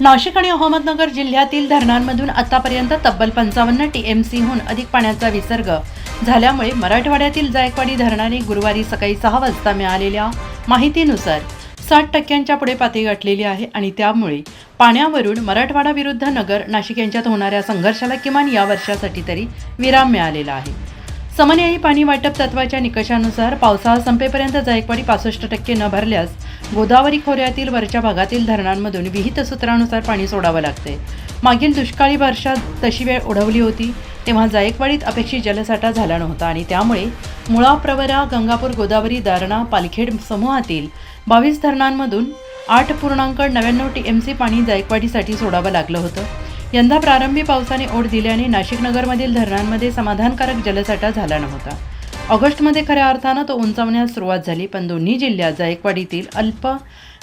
नाशिक आणि अहमदनगर जिल्ह्यातील धरणांमधून आतापर्यंत तब्बल पंचावन्न टीएमसीहून अधिक पाण्याचा विसर्ग झाल्यामुळे मराठवाड्यातील जायकवाडी धरणाने गुरुवारी सकाळी सहा वाजता मिळालेल्या माहितीनुसार साठ टक्क्यांच्या पुढे पातळी गाठलेली आहे आणि त्यामुळे पाण्यावरून मराठवाडा विरुद्ध नगर नाशिक यांच्यात होणाऱ्या संघर्षाला किमान या वर्षासाठी तरी विराम मिळालेला आहे. समन्यायी पाणी वाटप तत्वाच्या निकषानुसार पावसाळा संपेपर्यंत जायकवाडी पासष्ट टक्के न भरल्यास गोदावरी खोऱ्यातील वरच्या भागातील धरणांमधून विहित सूत्रानुसार पाणी सोडावं लागते. मागील दुष्काळी वर्षात तशी वेळ ओढवली होती तेव्हा जायकवाडीत अपेक्षित जलसाठा झाला नव्हता आणि त्यामुळे मुळा प्रवरा गंगापूर गोदावरी दारणा पालखेड समूहातील बावीस धरणांमधून आठ पूर्णांक नव्याण्णव टी एम सी पाणी जायकवाडीसाठी सोडावं लागलं होतं. यंदा प्रारंभी पावसाने ओढ दिल्याने नाशिक नगरमधील धरणांमध्ये समाधानकारक जलसाठा झाला नव्हता. ऑगस्टमध्ये खऱ्या अर्थानं तो उंचावण्यास सुरुवात झाली पण दोन्ही जिल्ह्यात जायकवाडीतील अल्प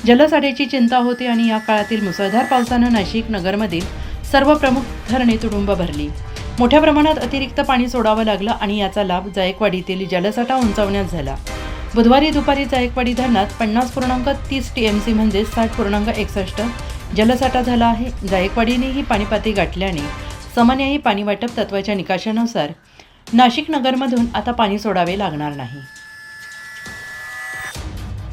जलसाठ्याची चिंता होती आणि या काळातील मुसळधार पावसानं नाशिक नगरमधील सर्व प्रमुख धरणे तुडुंब भरली. मोठ्या प्रमाणात अतिरिक्त पाणी सोडावं लागलं आणि याचा लाभ जायकवाडीतील जलसाठा उंचावण्यास झाला. बुधवारी दुपारी जायकवाडी धरणात पन्नास पूर्णांक तीस टी एम सी म्हणजेच साठ पूर्णांक एकसष्ट जलसाठा झाला आहे. जायकवाडीनेही पाणीपाती गाठल्याने समन्यायी पाणी वाटप तत्वाच्या निकाशानुसार नाशिक नगरमधून आता पाणी सोडावे लागणार नाही.